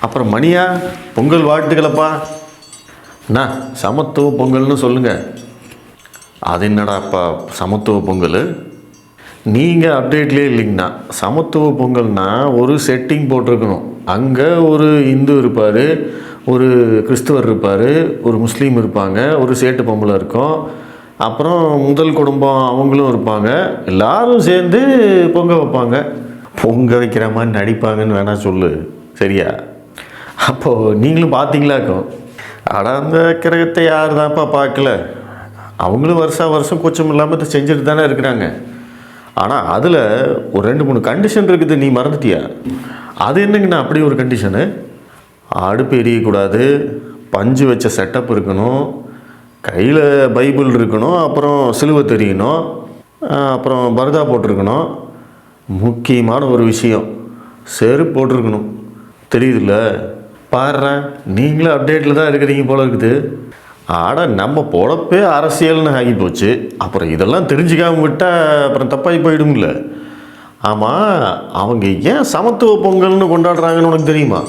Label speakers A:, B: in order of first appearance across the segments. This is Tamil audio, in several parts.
A: அப்புறம் மணியா பொங்கல் வாழ்த்துக்களப்பா. அண்ணா சமத்துவ பொங்கல்னு சொல்லுங்கள் அது என்னடாப்பா சமத்துவ பொங்கல்? நீங்கள் அப்டேட்லேயே இல்லைங்கண்ணா. சமத்துவ பொங்கல்னா ஒரு செட்டிங் போட்டிருக்கணும். அங்கே ஒரு இந்து இருப்பார் ஒரு கிறிஸ்துவர் இருப்பார் ஒரு முஸ்லீம் இருப்பாங்க ஒரு சேட்டு பொம்பளை இருக்கும். அப்புறம் முதல் குடும்பம் அவங்களும் இருப்பாங்க. எல்லாரும் சேர்ந்து பொங்க வைப்பாங்க. பொங்க வைக்கிற மாதிரி நடிப்பாங்கன்னு வேணா சொல்லு. சரியா? அப்போது நீங்களும் பார்த்தீங்களாக்கும் ஆனால் அந்த கிரகத்தை யார் தான்ப்பா பார்க்கல? அவங்களும் வருஷா வருஷம் கொச்சம் இல்லாமல் இதை செஞ்சுட்டு தானே இருக்கிறாங்க. ஆனால் அதில் ஒரு ரெண்டு மூணு கண்டிஷன் இருக்குது நீ மறந்துட்டியா? அது என்னங்கண்ணா அப்படி ஒரு கண்டிஷனு அடுப்பு எரியக்கூடாது பஞ்சு வச்ச செட்டப் இருக்கணும் கையில் பைபிள் இருக்கணும் அப்புறம் சிலுவை தெரியணும் அப்புறம் பரதா போட்டிருக்கணும். முக்கியமான ஒரு விஷயம் செருப்பு போட்டிருக்கணும். தெரியுதுல்ல? பாடுறேன் நீங்களும் அப்டேட்டில் தான் இருக்கிறீங்க போல இருக்குது. ஆட நம்ம பொழப்பே அரசியல்னு ஆகி போச்சு அப்புறம் இதெல்லாம் தெரிஞ்சுக்காம விட்டால் அப்புறம் தப்பாகி போயிடும்ல. ஆமாம் அவங்க ஏன் சமத்துவ பொங்கல்னு கொண்டாடுறாங்கன்னு உனக்கு தெரியுமா?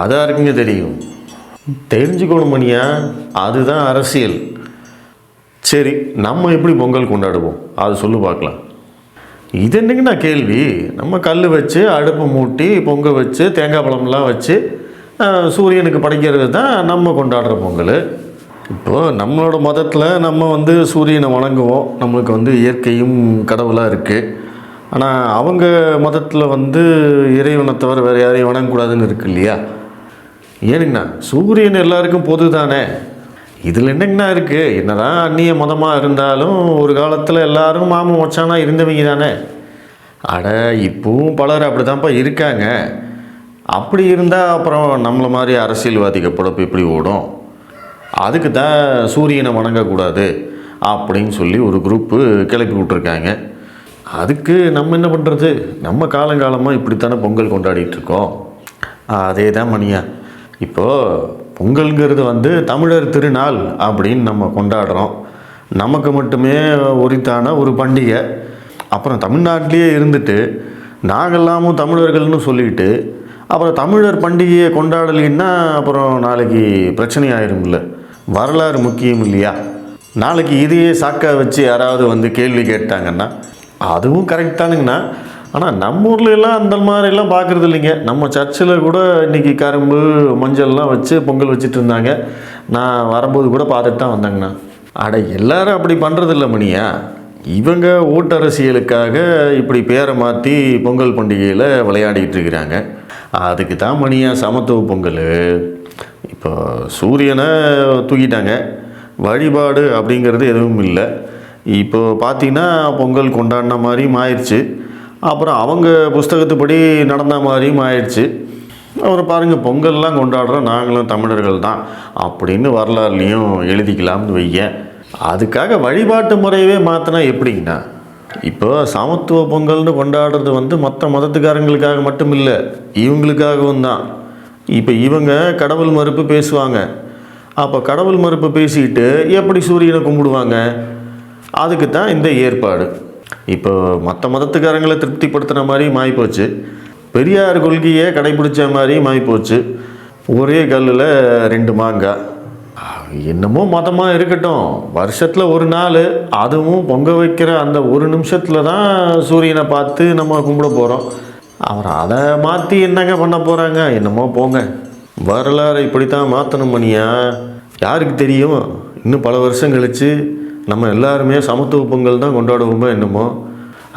A: அதான் இருக்குங்க தெரியும். தெரிஞ்சுக்கணும் மணியா அதுதான் அரசியல். சரி நம்ம எப்படி பொங்கல் கொண்டாடுவோம்? அது சொல்லு பார்க்கலாம். இது என்னங்கண்ணா கேள்வி? நம்ம கல் வச்சு அடுப்பு மூட்டி பொங்க வச்சு தேங்காய் பழம்லாம் வச்சு சூரியனுக்கு படைக்கிறது தான் நம்ம கொண்டாடுற பொங்கல். இப்போது நம்மளோட மதத்தில் நம்ம வந்து சூரியனை வணங்குவோம். நம்மளுக்கு வந்து இயற்கையும் கடவுளாக இருக்குது ஆனால் அவங்க மதத்தில் வந்து இறைவனை தவிர வேறு யாரையும் வணங்கக்கூடாதுன்னு இருக்கு இல்லையா? ஏனுங்கண்ணா சூரியன் எல்லாருக்கும் பொது தானே இதில் என்னங்கண்ணா இருக்குது என்னதான் அந்நிய மதமாக இருந்தாலும் ஒரு காலத்தில் எல்லாரும் மாமன் மச்சானா இருந்தவங்க தானே. அட இப்பவும் பலர் அப்படி தான்ப்பா இருக்காங்க. அப்படி இருந்தால் அப்புறம் நம்மளை மாதிரி அரசியல்வாதிக பிழப்பு இப்படி ஓடும். அதுக்கு தான் சூரியனை வணங்கக்கூடாது அப்படின்னு சொல்லி ஒரு குரூப்பு கிளப்பி விட்ருக்காங்க அதுக்கு நம்ம என்ன பண்ணுறது நம்ம காலங்காலமாக இப்படித்தானே பொங்கல் கொண்டாடிட்டு இருக்கோம். அதே தான் மணியா. இப்போது பொங்கல்ங்கிறது வந்து தமிழர் திருநாள் அப்படின்னு நம்ம கொண்டாடுறோம். நமக்கு மட்டுமே உரித்தான ஒரு பண்டிகை. அப்புறம் தமிழ்நாட்டிலேயே இருந்துட்டு நாங்கள்லாமும் தமிழர்கள்னு சொல்லிட்டு அப்புறம் தமிழர் பண்டிகையை கொண்டாடலைன்னா அப்புறம் நாளைக்கு பிரச்சனை ஆயிரும்ல. வரலாறு முக்கியம் இல்லையா? நாளைக்கு இதையே சாக்கா வச்சு யாராவது வந்து கேள்வி கேட்டாங்கன்னா அதுவும் கரெக்ட் தானுங்கண்ணா. ஆனால் நம்ம ஊர்ல அந்த மாதிரிலாம் பார்க்குறது இல்லைங்க. நம்ம சர்ச்சில் கூட இன்னைக்கு கரும்பு மஞ்சள்லாம் வச்சு பொங்கல் வச்சுட்டு இருந்தாங்க. நான் வரும்போது கூட பார்த்துட்டு தான் வந்தேங்கண்ணா. அட எல்லாரும் அப்படி பண்ணுறதில்ல மணியா? இவங்க ஓட்டரசியலுக்காக இப்படி பேரை மாற்றி பொங்கல் பண்டிகையில் விளையாடிக்கிட்டு இருக்கிறாங்க. அதுக்கு தான் மணியா சமத்துவ பொங்கல். இப்போ சூரியனை தூக்கிட்டாங்க. வழிபாடு அப்படிங்கிறது எதுவும் இல்லை. இப்போது பார்த்தீங்கன்னா பொங்கல் கொண்டாடின மாதிரியும் ஆயிடுச்சு அப்புறம் அவங்க புஸ்தகத்துப்படி நடந்த மாதிரியும் ஆயிடுச்சு. அப்புறம் பாருங்கள் பொங்கல்லாம் கொண்டாடுறோம் நாங்களும் தமிழர்கள் தான். அப்படின்னு வரலாறுலையும் எழுதிக்கலாம்னு வைய அதுக்காக வழிபாட்டு முறையவே மாற்றினா எப்படிங்கண்ணா? இப்போ சமத்துவ பொங்கல்னு கொண்டாடுறது வந்து மற்ற மதத்துக்காரங்களுக்காக மட்டும் இல்லை இவங்களுக்காகவும் தான். இப்போ இவங்க கடவுள் மறுப்பு பேசுவாங்க. அப்போ கடவுள் மறுப்பு பேசிக்கிட்டு எப்படி சூரியனை கும்பிடுவாங்க? அதுக்கு தான் இந்த ஏற்பாடு. இப்போ மற்ற மதத்துக்காரங்களை திருப்திப்படுத்துன மாதிரி மாறிப்போச்சு. பெரியார் கொள்கையே கடைபிடிச்ச மாதிரி மாறிப்போச்சு. ஒரே கல்லில் ரெண்டு மாங்காய் என்னமோ மதமாக இருக்கட்டும். வருஷத்தில் ஒரு நாள் அதுவும் பொங்க வைக்கிற அந்த ஒரு நிமிஷத்தில் தான் சூரியனை பார்த்து நம்ம கும்பிட போகிறோம் அவர் அதை மாற்றி என்னங்க பண்ண போகிறாங்க என்னமோ போங்க. வரலாறு இப்படி தான் மாற்றணும் பண்ணியா யாருக்கு தெரியும்? இன்னும் பல வருஷம் கழிச்சு நம்ம எல்லாருமே சமத்துவ பொங்கல் தான் கொண்டாடுவோமோ என்னமோ?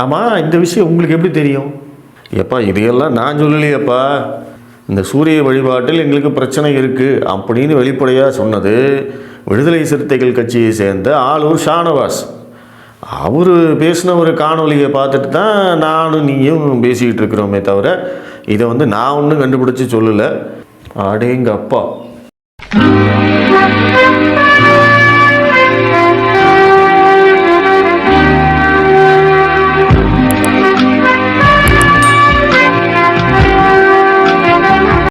A: ஆமாம் இந்த விஷயம் உங்களுக்கு எப்படி தெரியும்? எப்பா இதையெல்லாம் நான் சொல்லலையேப்பா. இந்த சூரிய வழிபாட்டில் எங்களுக்கு பிரச்சனை இருக்குது அப்படின்னு வெளிப்படையாக சொன்னது விடுதலை சிறுத்தைகள் கட்சியை சேர்ந்த ஆளூர் ஷானவாஸ். அவர் பேசின ஒரு காணொலியை பார்த்துட்டு தான் நானும் நீயும் பேசிக்கிட்டு இருக்கிறோமே தவிர இதை வந்து நான் ஒன்றும் கண்டுபிடிச்சி சொல்லலை. அடேங்க அப்பா